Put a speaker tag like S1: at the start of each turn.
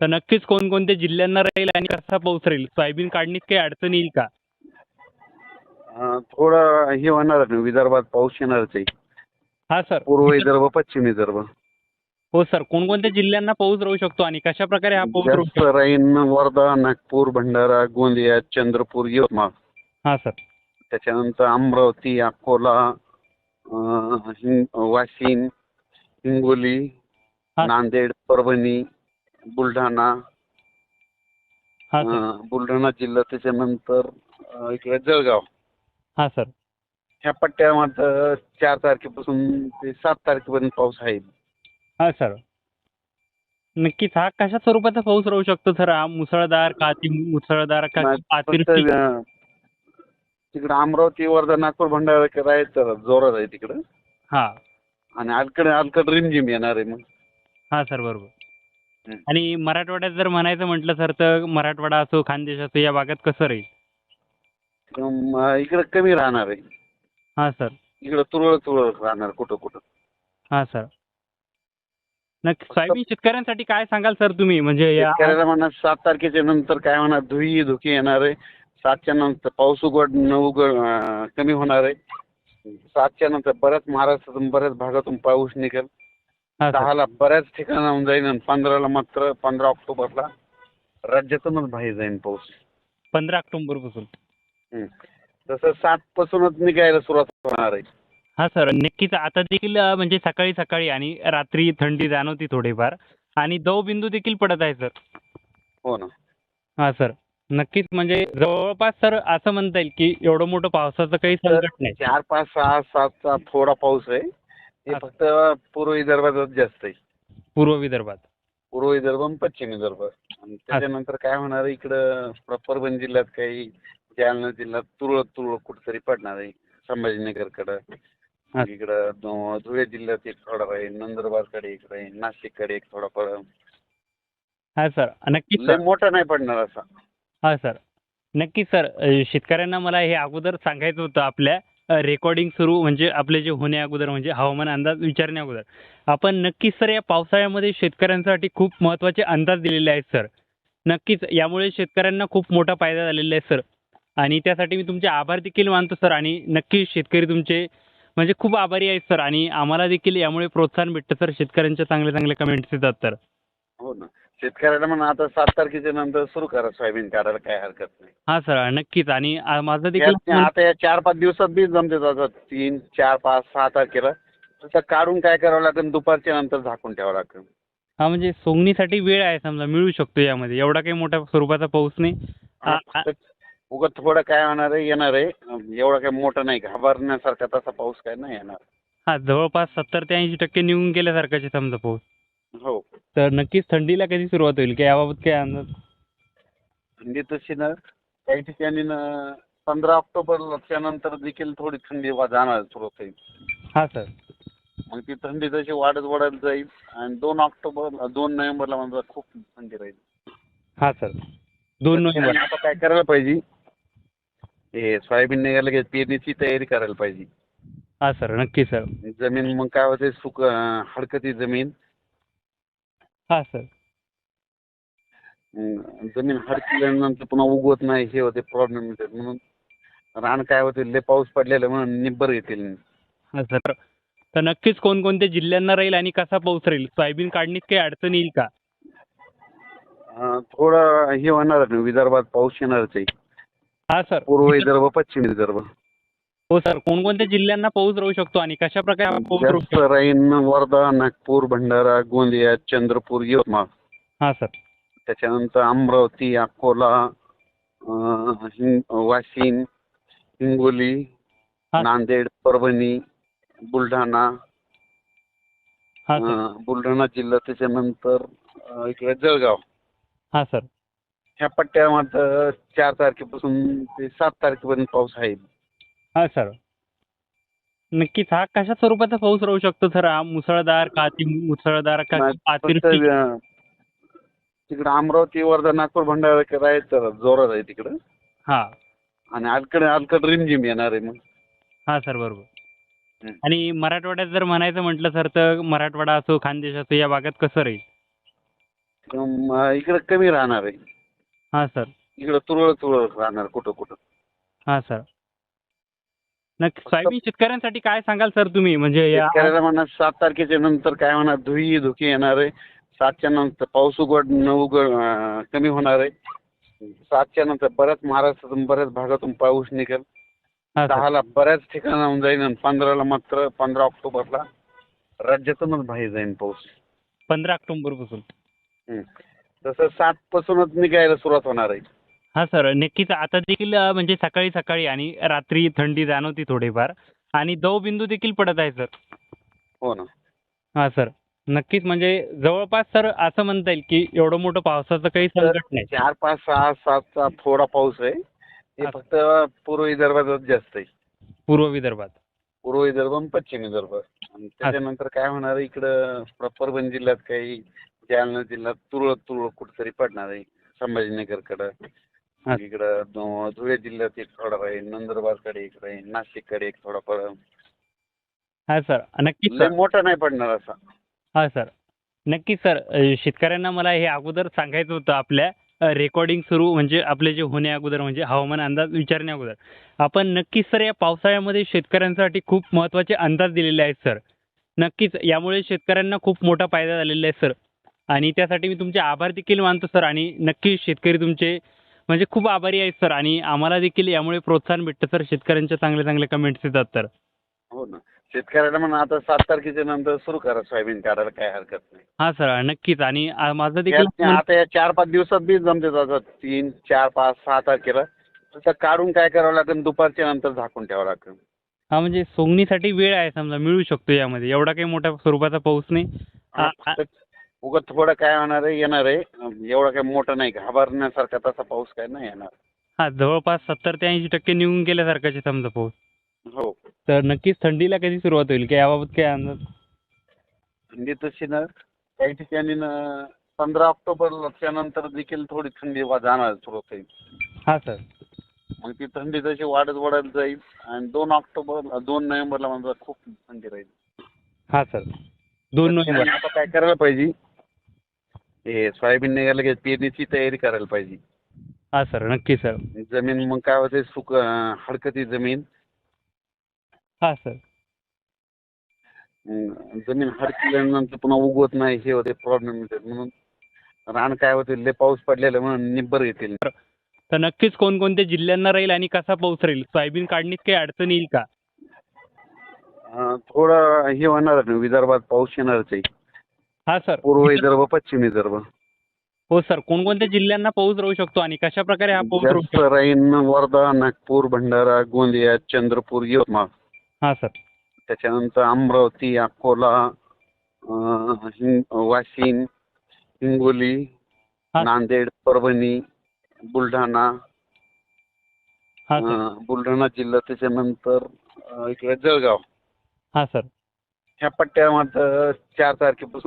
S1: तर नक्कीच कोणकोणत्या जिल्ह्यांना राहील आणि कसा पाऊस राहील? सोयाबीन काढणीत काही अडचण येईल का?
S2: थोडं हे होणार विदर्भात पाऊस येणारच आहे.
S1: हा सर.
S2: पूर्व विदर्भ पश्चिम विदर्भ.
S1: हो सर. कोणकोणत्या जिल्ह्यांना पाऊस राहू शकतो आणि कशा प्रकारे हा पाऊस राहू
S2: जास्त
S1: शकतो?
S2: राहीन वर्धा नागपूर भंडारा गोंदिया चंद्रपूर यवतमाळ.
S1: हा सर.
S2: त्याच्यानंतर अमरावती अकोला अं, हिंग- वाशिम हिंगोली
S1: हा.
S2: नांदेड परभणी बुलढाणा.
S1: हा सर.
S2: अं, बुलढाणा जिल्हा त्याच्यानंतर अं, इकडे जळगाव.
S1: हा सर.
S2: ह्या पट्ट्यामध्ये चार तारखेपासून ते सात तारखेपर्यंत पाऊस आहे.
S1: हा सर. नक्कीच हा कशा स्वरूपाचा पाऊस राहू शकतो सर? हा मुसळधार का अति मुसळधार का
S2: नाही, फक्त,
S1: अतिवृष्टी
S2: अं, तिकडं अमरावती वर्धा नागपूर भंडारा आहे तर जोरात आहे तिकडं.
S1: हा.
S2: आणि अलीकडे अलीकडे रिमझिम येणार आहे मग.
S1: हा सर बरोबर. आणि मराठवाड्यात जर म्हणायचं म्हटलं सर तर मराठवाडा असो खानदेश असो या भागात कसं राहील?
S2: इकडं कमी राहणार आहे.
S1: हा सर.
S2: इकडं तुरळक तुरळक राहणार कुठं कुठं.
S1: हा सर. नक्की. सोयाबीन शेतकऱ्यांसाठी काय सांगाल सर तुम्ही? म्हणजे या
S2: शेतकऱ्याला म्हणा सात तारखेच्या नंतर काय होणार धुई धुकी येणार आहे. सातच्या नंतर पाऊस उघड न उघड अं, कमी होणार आहे. सातच्या नंतर बऱ्याच महाराष्ट्रातून बऱ्याच भागातून पाऊस निघेल. दहाला बऱ्याच ठिकाणाहून जाईल आणि पंधराला मात्र पंधरा ऑक्टोबरला राज्यातूनच बाहेर जाईल पाऊस.
S1: पंधरा ऑक्टोबरपासून
S2: हं. तसं सात पासूनच निघायला सुरुवात होणार आहे.
S1: हा सर नक्कीच आता देखील अं, म्हणजे सकाळी सकाळी आणि रात्री थंडी जाणवती थोडीफार. आणि दवबिंदू देखील पडत आहे सर.
S2: हो ना.
S1: हा सर. नक्कीच म्हणजे जवळपास सर असं म्हणता येईल की एवढं मोठं पावसाचं काही संकट नाही.
S2: चार पाच सहा सातचा थोडा पाऊस आहे.
S1: हा.
S2: फक्त पूर्व विदर्भातच जास्त आहे.
S1: पूर्व विदर्भात.
S2: पूर्व विदर्भ आणि पश्चिम विदर्भ. आणि त्याच्यानंतर काय होणार आहे इकडं परभणी जिल्ह्यात काही जालना जिल्ह्यात तुरळक तुरळक कुठेतरी पडणार आहे संभाजीनगरकडं. इकडं धुळे जिल्ह्यात एक थोडा राहील नंदुरबारकडे एक राहील नाशिककडे एक थोडा पडेल
S1: हा सर. नक्कीच सर.
S2: मोठा नाही पडणार असा.
S1: हा सर. नक्कीच सर. शेतकऱ्यांना मला हे अगोदर सांगायचं होतं आपल्या. रेकॉर्डिंग सुरू म्हणजे आपले जे होण्या अगोदर म्हणजे हवामान अंदाज विचारण्या अगोदर. आपण नक्कीच सर या पावसाळ्यामध्ये शेतकऱ्यांसाठी खूप महत्त्वाचे अंदाज दिलेले आहेत सर. नक्कीच यामुळे शेतकऱ्यांना खूप मोठा फायदा झालेला आहे सर. आणि त्यासाठी मी तुमचे आभार देखील मानतो सर. आणि नक्की शेतकरी तुमचे म्हणजे खूप आभारी आहेत सर. आणि आम्हाला देखील यामुळे प्रोत्साहन भेटतं सर शेतकऱ्यांच्या चांगले चांगले कमेंट्स येतात तर.
S2: हो ना. शेतकऱ्याला म्हणा आता सात तारखेच्या नंतर सुरू करा सोयाबीन काढायला काही हरकत नाही.
S1: हा सर नक्कीच. आणि आ, माझं देखील
S2: आता या चार पाच दिवसात बी जमते आता तीन चार पाच सहा तारखेला. तर काढून काय करावं लागेल? दुपारच्या नंतर झाकून ठेवावं लागेल.
S1: हा म्हणजे सोंगणीसाठी वेळ आहे समजा मिळू शकतो यामध्ये. एवढा काही मोठ्या स्वरूपाचा पाऊस नाही. आ- आ-
S2: उगत थोडं काय होणार आहे येणार आहे. एवढा काही मोठा नाही. घाबरण्यासारखा तसा पाऊस काय नाही येणार.
S1: हा जवळपास सत्तर ते ऐंशी टक्के निघून गेल्यासारखाचे समजा पाऊस.
S2: हो.
S1: तर नक्कीच थंडीला कधी सुरुवात होईल? की याबाबत काय अंदाज?
S2: थंडी तशी ना काही ठिकाणी ना पंधरा ऑक्टोबरच्या नंतर देखील थोडी थंडी वा- जाणार सुरू होईल.
S1: हा सर.
S2: मग ती थंडी तशी वाढत वाढत जाईल आणि दोन ऑक्टोबर दोन नोव्हेंबरला म्हणजे खूप थंडी राहील.
S1: हा सर. दोन नोव्हेंबर.
S2: आणि आता काय करायला पाहिजे? हे सोयाबीन निघालं की पेरणीची तयारी करायला पाहिजे.
S1: हा सर. नक्की सर.
S2: जमीन मग काय होते? सुक हडकती जमीन.
S1: हा सर.
S2: अं, जमीन हडकल्यानंतर पुन्हा उगवत नाही हे होते प्रॉब्लेम येतात म्हणून रान काय होते लय पाऊस पडलेला म्हणून निब्बर येतील.
S1: हा सर. तर नक्कीच कोणकोणत्या जिल्ह्यांना राहील आणि कसा पाऊस राहील? सोयाबीन काढणीत काही अडचण येईल का?
S2: अं, थोडं हे होणार आहे विदर्भात पाऊस येणारच आहे.
S1: हा सर.
S2: पूर्व विदर्भ पश्चिम विदर्भ.
S1: हो सर कोणकोणत्या जिल्ह्यांना पाऊस राहू शकतो आणि कशा प्रकारे पाऊस राहू
S2: जास्त
S1: शकतो
S2: राहीन वर्धा नागपूर भंडारा गोंदिया चंद्रपूर यवतमाळ.
S1: हा सर.
S2: त्याच्यानंतर अमरावती अकोला अं, हिंग- वाशिम हिंगोली
S1: हा.
S2: नांदेड परभणी बुलढाणा.
S1: हा सर.
S2: अं, बुलढाणा जिल्हा त्याच्यानंतर अं, इकडे जळगाव.
S1: हा सर.
S2: ह्या पट्ट्यामध्ये चार तारखेपासून ते सात तारखेपर्यंत पाऊस आहे.
S1: हा सर. नक्कीच हा कशा स्वरूपाचा पाऊस राहू शकतो सर? हा मुसळधार का अति मुसळधार का अतिवृष्टी?
S2: तिकडं अमरावती वर्धा नागपूर भंडारा आहे तर जोरात आहे तिकडं.
S1: हा.
S2: आणि अलीकडे अलीकडे रिमझिम येणार आहे मग.
S1: हा सर बरोबर. आणि मराठवाड्यात जर म्हणायचं म्हटलं सर तर मराठवाडा असो खानदेश असो या भागात कसं राहील?
S2: अं, इकडं कमी राहणार आहे.
S1: हां सर.
S2: इकडं तुरळक तुरळक राहणार कुठं कुठं.
S1: हां सर. नक्की. सोयाबीन शेतकऱ्यांसाठी काय सांगाल सर तुम्ही? म्हणजे या
S2: शेतकऱ्याला म्हणा सात तारखेच्या नंतर काय होणार? धुई धुकी येणार आहे. सातच्या नंतर पाऊस उघड न उघड अं, कमी होणार आहे. सातच्या नंतर बऱ्याच महाराष्ट्रातून बऱ्याच भागातून पाऊस निघेल.
S1: हां सर.
S2: दहाला बऱ्याच ठिकाणाहून जाईल आणि पंधराला मात्र पंधरा ऑक्टोबरला राज्यातूनच बाहेर जाईल पाऊस.
S1: पंधरा ऑक्टोबरपासून.
S2: हं. तसं सात पासूनच निघायला सुरुवात होणार आहे.
S1: हां सर नक्कीच आता देखील म्हणजे सकाळी सकाळी आणि रात्री थंडी जाणवती थोडीफार आणि दवबिंदू देखील पडत आहे सर.
S2: हो ना.
S1: हां सर नक्कीच म्हणजे जवळपास सर असं म्हणता येईल की एवढं मोठं पावसाचं काही संकट नाही.
S2: चार पाच सहा सातचा थोडा पाऊस आहे. हे. फक्त पूर्व विदर्भातच जास्त आहे.
S1: पूर्व विदर्भात.
S2: पूर्व विदर्भ आणि पश्चिम विदर्भ. आणि त्याच्यानंतर काय होणार आहे इकडं प्र- परभणी जिल्ह्यात काही जालना जिल्ह्यात तुरळक तुरळक कुठेतरी पडणार आहे संभाजीनगरकडं. इकडं धुळे जिल्ह्यात एक थोडा राहील नंदुरबारकडे एक राहील नाशिककडे एक थोडा पडेल
S1: हां सर. नक्कीच
S2: लय मोठा नाही पडणार असा.
S1: हां सर. नक्कीच सर. शेतकऱ्यांना मला हे अगोदर सांगायचं होतं आपल्या रेकॉर्डिंग सुरू म्हणजे आपले जे होण्या अगोदर म्हणजे हवामान अंदाज विचारण्या अगोदर. आपण नक्कीच सर या पावसाळ्यामध्ये शेतकऱ्यांसाठी खूप महत्त्वाचे अंदाज दिलेले आहेत सर. नक्कीच यामुळे शेतकऱ्यांना खूप मोठा फायदा झालेला आहे सर. आणि त्यासाठी मी तुमचे आभार देखील मानतो सर. आणि नक्कीच शेतकरी तुमचे म्हणजे खूप आभारी आहेत सर. आणि आम्हाला देखील यामुळे प्रोत्साहन भेटतं सर. शेतकऱ्यांच्या चांगले चांगले कमेंट्स येतात तर.
S2: हो ना. शेतकऱ्याला म्हणा आता सात तारखेच्या नंतर सुरू करा सोयाबीन काढायला काय हरकत नाही.
S1: हां सर. नक्कीच. आणि आ, माझं देखील
S2: या- आता या चार पाच दिवसात बी जमते आता तीन चार पाच सहा तारखेला. तसं काढून काय करावं लागेल? दुपारच्या नंतर झाकून ठेवावं लागेल.
S1: हा म्हणजे सोंगणीसाठी वेळ आहे समजा. मिळू शकतो यामध्ये. एवढा काही मोठ्या स्वरूपाचा पाऊस नाही. आ- आ-
S2: उगत थोडं काय होणार आहे येणार आहे. एवढा काही मोठा नाही घाबरण्यासारखा तसा पाऊस काय नाही येणार.
S1: हा जवळपास सत्तर ते ऐंशी टक्के निघून गेल्यासारखाचे समजा पाऊस.
S2: हो.
S1: तर नक्कीच थंडीला कधी सुरुवात होईल? की याबाबत काय अंदाज?
S2: थंडी तशी ना काही ठिकाणी ना पंधरा ऑक्टोबरच्या नंतर देखील थोडी थंडी वा- जाणार सुरुवात होईल.
S1: हा सर.
S2: मग ती थंडी तशी वाढत वाढत जाईल आणि दोन ऑक्टोबर दोन नोव्हेंबरला म्हणजे खूप थंडी राहील.
S1: हा सर. दोन नोव्हेंबर.
S2: आता काय करायला पाहिजे? हे सोयाबीन निघायला की पेरणीची तयारी करायला पाहिजे.
S1: हा सर नक्की सर.
S2: जमीन मग काय होते सुक हडकती जमीन.
S1: हा सर.
S2: अं, जमीन हडकल्यानंतर पुन्हा उगवत नाही हे होते प्रॉब्लेम येतात. म्हणून रान काय होते लय पाऊस पडलेला म्हणून निब्बर येतील.
S1: तर नक्कीच कोणकोणत्या जिल्ह्यांना राहील आणि कसा पाऊस राहील? सोयाबीन काढणीत काही अडचण येईल का?
S2: अं, थोडं हे होणार आहे विदर्भात पाऊस येणारच आहे.
S1: हा सर.
S2: पूर्व विदर्भ पश्चिम विदर्भ.
S1: हो सर. कोणकोणत्या जिल्ह्यांना पाऊस राहू शकतो आणि कशा प्रकारे हा पाऊस राहू
S2: जास्त राहीन वर्धा नागपूर भंडारा गोंदिया चंद्रपूर यवतमाळ.
S1: हा सर.
S2: त्याच्यानंतर अमरावती अकोला अं, हिंग- वाशिम हिंगोली
S1: हा.
S2: नांदेड परभणी बुलढाणा.
S1: हा सर.
S2: अं, बुलढाणा जिल्हा त्याच्यानंतर अं, इकडे जळगाव.
S1: हा सर.
S2: ह्या पट्ट्यामध्ये चार तारखेपासून